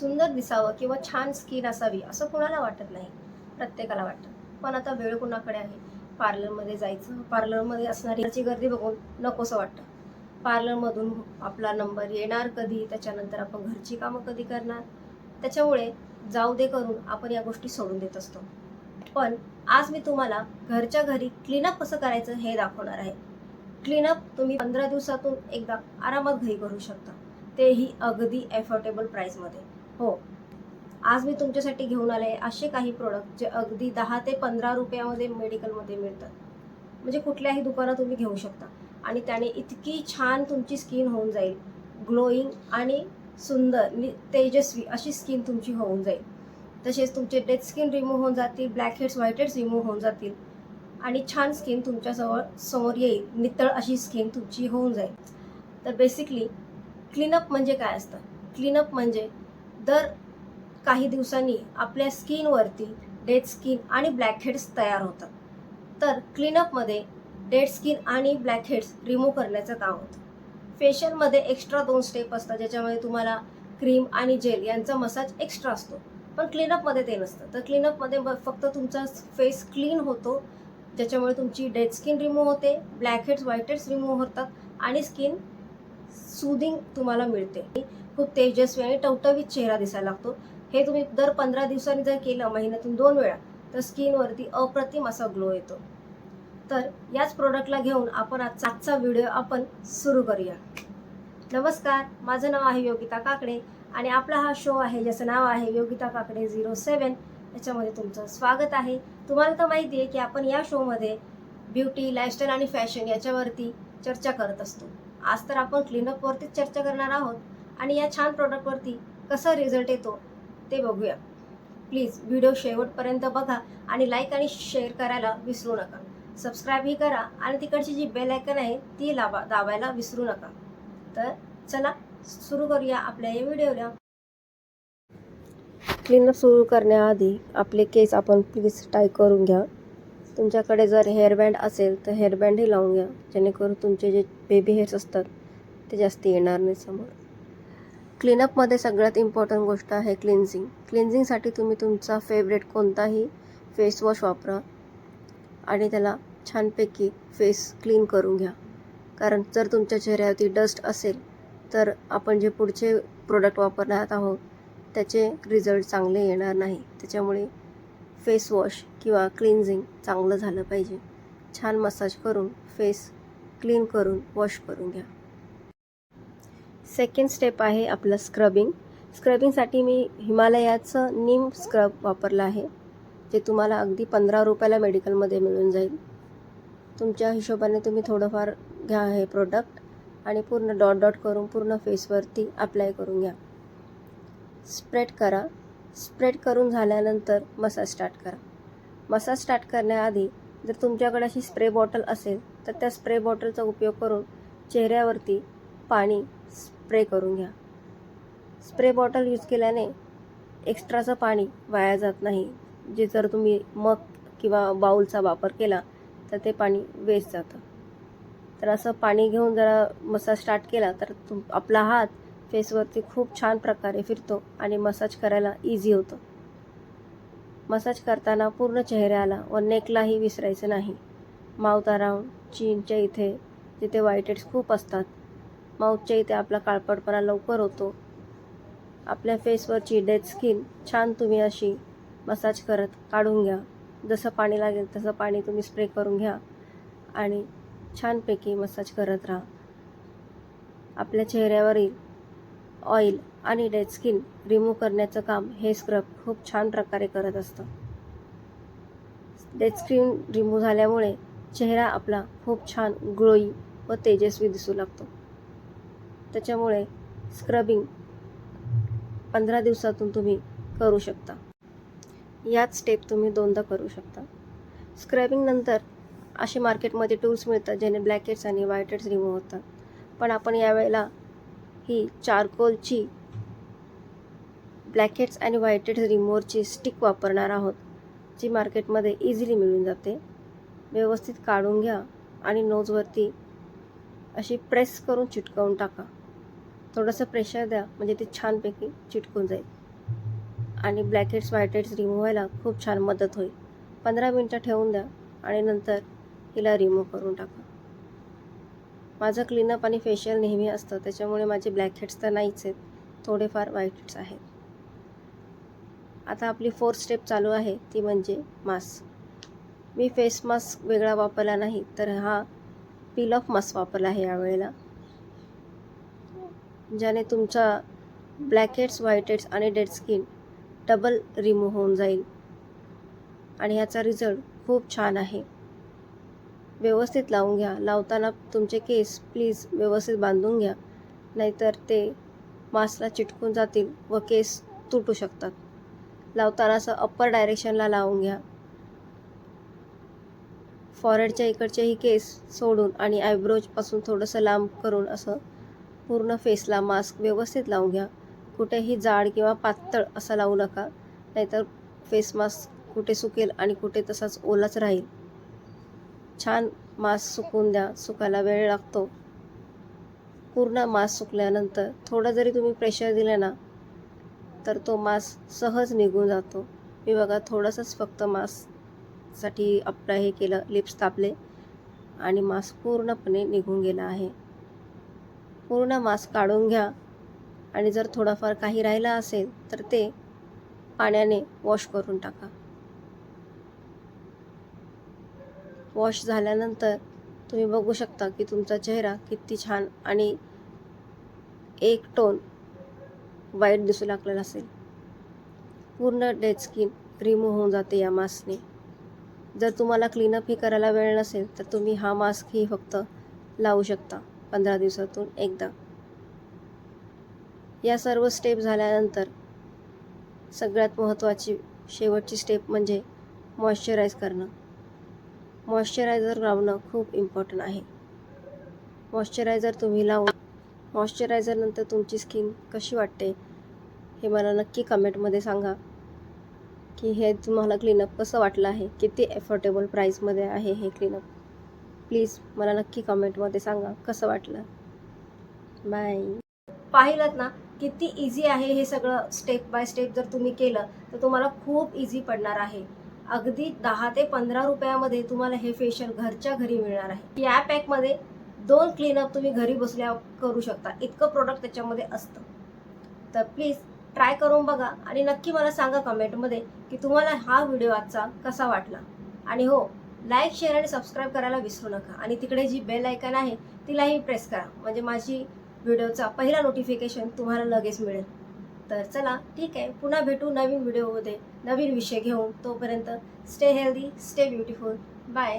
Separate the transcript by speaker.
Speaker 1: सुंदर दिसावं किंवा छान स्किन असावी असं कोणाला वाटत नाही. प्रत्येकाला वाटतं. पण आता वेळ कोणाकडे आहे? पार्लरमध्ये जायचं. पार्लरमध्ये असणारी याची गर्दी बघून नकोसं वाटतं. पार्लरमधून आपला नंबर येणार कधी? त्याच्यानंतर आपण घरची कामं कधी करणार? त्याच्यामुळे जाऊ दे करून आपण या गोष्टी सोडून देत असतो. पण आज मी तुम्हाला घरच्या घरी क्लीनअप कसं करायचं हे दाखवणार आहे. क्लीनअप तुम्ही पंधरा दिवसातून एकदा आरामात घरी करू शकता. तेही अगदी एफोर्डेबल प्राईसमध्ये हो. आज मी तुमच्यासाठी घेऊन आले असे काही प्रोडक्ट जे अगदी दहा ते पंधरा रुपयामध्ये मेडिकलमध्ये मिळतात. म्हणजे कुठल्याही दुकानात तुम्ही घेऊ शकता. आणि त्याने इतकी छान तुमची स्किन होऊन जाईल. ग्लोईंग आणि सुंदर नि तेजस्वी अशी स्किन तुमची होऊन जाईल. तसेच तुमचे डेथ स्किन रिमूव्ह होऊन जातील black heads white heads remove होऊन जातील. आणि छान स्किन तुमच्याजवळ समोर येईल. नितळ अशी स्किन तुमची होऊन जाईल. तर बेसिकली क्लीनअप म्हणजे काय असतं? क्लीनअप म्हणजे दर काही दिवसांनी आपल्या स्किनवरती डेड स्किन आणि ब्लॅक हेड्स तयार होतात. तर क्लीनअपमध्ये डेड स्किन आणि ब्लॅक हेड्स रिमूव्ह करण्याचं काम होतं. फेशियलमध्ये एक्स्ट्रा दोन स्टेप असतात ज्याच्यामध्ये तुम्हाला क्रीम आणि जेल यांचा मसाज एक्स्ट्रा असतो. पण क्लीनअपमध्ये ते नसतं. तर क्लीनअपमध्ये फक्त तुमचा फेस क्लीन होतो ज्याच्यामुळे तुमची डेड स्किन रिमूव्ह होते black heads white heads remove होतात आणि स्किन सुदिंग तुम्हाला मिळते. खूप तेजस्वी आणि टवटवीत चेहरा दिसायला लागतो. हे तुम्ही दर पंधरा दिवसांनी जर केलं महिन्यातून दोन वेळा तर स्किनवरती अप्रतिम असा ग्लो येतो. तर याच प्रोडक्टला घेऊन आपण आजचा आजचा व्हिडिओ आपण सुरू करूया. नमस्कार माझं नाव आहे योगिता काकडे आणि आपला हा शो आहे ज्याचं नाव आहे योगिता काकडे झिरो सेवन याच्यामध्ये तुमचं स्वागत आहे. तुम्हाला तर माहिती आहे की आपण या शोमध्ये ब्युटी लाईफस्टाईल आणि फॅशन याच्यावरती चर्चा करत असतो. आज तर आपण क्लिनअपवरतीच चर्चा करणार आहोत. आणि या छान प्रोडक्टवरती कसं रिझल्ट येतो ते बघूया. प्लीज व्हिडिओ शेवटपर्यंत बघा आणि लाईक आणि शेअर करायला विसरू नका. सबस्क्राईबही करा आणि तिकडची जी बेल आयकन आहे ती लावा दाबायला विसरू नका. तर चला सुरू करूया आपल्या या व्हिडिओला क्लीनअप सुरू करण्याआधी आपले केस आपण प्लीज टाय करून घ्या. तुमच्याकडे जर हेअरबँड असेल तर हेअरबँडही लावून घ्या. जेणेकरून तुमचे जे बेबी हेअर्स असतात ते जास्त येणार नाही समोर. क्लीनअपमध्ये सगळ्यात इम्पॉर्टंट गोष्ट आहे क्लिन्झिंग क्लिन्झिंगसाठी तुम्ही तुमचा फेवरेट कोणताही फेसवॉश वापरा आणि त्याला छानपैकी फेस क्लीन करून घ्या. कारण जर तुमच्या चेहऱ्यावरती डस्ट असेल तर आपण जे पुढचे प्रोडक्ट वापरणार आहोत त्याचे रिझल्ट चांगले येणार नाही. त्याच्यामुळे फेसवॉश किंवा क्लिन्झिंग चांगलं झालं पाहिजे. छान मसाज करून फेस क्लीन करून वॉश करून घ्या. सेकंड स्टेप आहे आपलं स्क्रबिंग स्क्रबिंगसाठी मी हिमालयाचं नीम स्क्रब वापरलं आहे जे तुम्हाला अगदी पंधरा रुपयाला मेडिकलमध्ये मिळून जाईल. तुमच्या हिशोबाने तुम्ही थोडंफार घ्या हे प्रोडक्ट आणि पूर्ण डॉट डॉट करून पूर्ण फेसवरती अप्लाय करून घ्या. स्प्रेड करा. स्प्रेड करून झाल्यानंतर मसाज स्टार्ट करा. मसाज स्टार्ट करण्याआधी जर तुमच्याकडे अशी स्प्रे बॉटल असेल तर त्या स्प्रे बॉटलचा उपयोग करून चेहऱ्यावरती पाणी स्प्रे करून घ्या. स्प्रे बॉटल यूज केल्याने एक्स्ट्राचं पाणी वाया जात नाही. जे जर तुम्ही मग किंवा बाऊलचा वापर केला तर ते पाणी वेस्ट जातं. तर असं पाणी घेऊन जरा मसाज स्टार्ट केला तर तुम आपला हात फेसवरती खूप छान प्रकारे फिरतो आणि मसाज करायला इझी होतं. मसाज करताना पूर्ण चेहऱ्याला व नेकलाही विसरायचं नाही. माउथ अराउंड चीनच्या इथे जिथे व्हाईट हेड्स खूप असतात माउथच्या इथे आपला काळपटपणा लवकर होतो. आपल्या फेसवरची डेड स्किन छान तुम्ही अशी मसाज करत काढून घ्या. जसं पाणी लागेल तसं पाणी तुम्ही स्प्रे करून घ्या आणि छानपैकी मसाज करत राहा. आपल्या चेहऱ्यावरील ऑइल आणि डेड स्किन रिमूव्ह करण्याचं काम हे स्क्रब खूप छान प्रकारे करत असतं. डेड स्किन रिमूव्ह झाल्यामुळे चेहरा आपला खूप छान ग्लोई व तेजस्वी दिसू लागतो. त्याच्यामुळे स्क्रबिंग पंधरा दिवसातून तुम्ही करू शकता. याच स्टेप तुम्ही दोनदा करू शकता. स्क्रबिंगनंतर असे मार्केटमध्ये टूल्स मिळतात ज्याने ब्लॅकेट्स आणि व्हाईट हेड्स रिमूव्ह होतात. पण आपण यावेळेला ही चारकोलची ब्लॅकेट्स आणि व्हाईट हेड्स रिमूव्हरची स्टिक वापरणार आहोत जी मार्केटमध्ये इझिली मिळून जाते. व्यवस्थित काढून घ्या आणि नोजवरती अशी प्रेस करून चिटकवून टाका. थोडंसं प्रेशर द्या. म्हणजे ते छानपैकी चिटकून जाईल. आणि black heads white heads remove व्हायला खूप छान मदत होईल. पंधरा मिनटं ठेवून द्या आणि नंतर हिला रिमूव्ह करून टाका. माझं क्लीनअप आणि फेशियल नेहमी असतं. त्याच्यामुळे माझे ब्लॅक हेड्स तर नाहीच आहेत. थोडेफार व्हाईट हेड्स आहेत. आता आपली फोर्थ स्टेप चालू आहे. ती म्हणजे मास्क मी फेस मास्क वेगळा वापरला नाही तर हा पील ऑफ मास्क वापरला आहे यावेळेला. ज्याने तुमचा ब्लॅक हेड्स व्हाईट हेड्स आणि डेड स्किन डबल रिमूव्ह होऊन जाईल. आणि ह्याचा रिझल्ट खूप छान आहे. व्यवस्थित लावून घ्या. लावताना तुमचे केस प्लीज व्यवस्थित बांधून घ्या. नाहीतर ते मास्कला चिटकून जातील व केस तुटू शकतात. लावताना असं अप्पर डायरेक्शनला लावून घ्या. फॉरहेडच्या इकडचेही केस सोडून आणि आयब्रोजपासून थोडंसं लांब करून असं पूर्ण फेसला मास्क व्यवस्थित लावून घ्या. कुठेही जाड किंवा पातळ असं लावू नका. नाहीतर फेस मास्क कुठे सुकेल आणि कुठे तसाच ओलाच राहील. छान मास्क सुकून द्या. सुकायला वेळ लागतो. पूर्ण मास्क सुकल्यानंतर थोडं जरी तुम्ही प्रेशर दिलं ना तर तो मास्क सहज निघून जातो. मी बघा थोडंसंच फक्त मास्कसाठी अप्लाय हे केलं लिप्स तापले आणि मास्क पूर्णपणे निघून गेला आहे. पूर्ण मास्क काढून घ्या. आणि जर थोडाफार काही राहिला असेल तर ते पाण्याने वॉश करून टाका. वॉश झाल्यानंतर तुम्ही बघू शकता की तुमचा चेहरा किती छान आणि एक टोन वाईट दिसू लागलेला असेल. पूर्ण डेड स्किन रिमूव्ह होऊन जाते या मास्कने जर तुम्हाला क्लीनअप ही करायला वेळ नसेल तर तुम्ही हा मास्क ही फक्त लावू शकता. पंधरा दिवसातून एकदा. या सर्व स्टेप झाल्यानंतर सगळ्यात महत्त्वाची शेवटची स्टेप म्हणजे मॉइश्चराईज करणं. मॉइश्चरायझर लावणं खूप इम्पॉर्टंट आहे. मॉइश्चरायझर तुम्ही लावून मॉइश्चरायझरनंतर तुमची स्किन कशी वाटते हे मला नक्की कमेंटमध्ये सांगा. की हे तुम्हाला क्लीनअप कसं वाटलं आहे किती एफोर्डेबल प्राईसमध्ये आहे हे क्लीनअप प्लीज मला नक्की कमेंटमध्ये सांगा कसं वाटलं. बाय पाहिलं ना किती इझी आहे हे सगळं स्टेप बाय स्टेप जर तुम्ही केलं तर तुम्हाला खूप इझी पडणार आहे. अगदी दहा ते पंधरा रुपयामध्ये तुम्हाला हे फेशियल घरच्या घरी मिळणार आहे. या पॅकमध्ये दोन क्लीनअप तुम्ही घरी बसल्या करू शकता. इतकं प्रोडक्ट त्याच्यामध्ये असतं. तर प्लीज ट्राय करून बघा आणि नक्की मला सांगा कमेंटमध्ये की तुम्हाला हा व्हिडिओ आजचा कसा वाटला. आणि हो लाईक शेअर आणि सबस्क्राईब करायला विसरू नका. आणि तिकडे जी बेल आयकन आहे तिलाही प्रेस करा. म्हणजे माझी व्हिडिओचा पहिला नोटिफिकेशन तुम्हाला लगेच मिळेल. तर चला ठीक आहे. पुन्हा भेटू नवीन व्हिडिओमध्ये नवीन विषय घेऊन तोपर्यंत stay healthy stay beautiful bye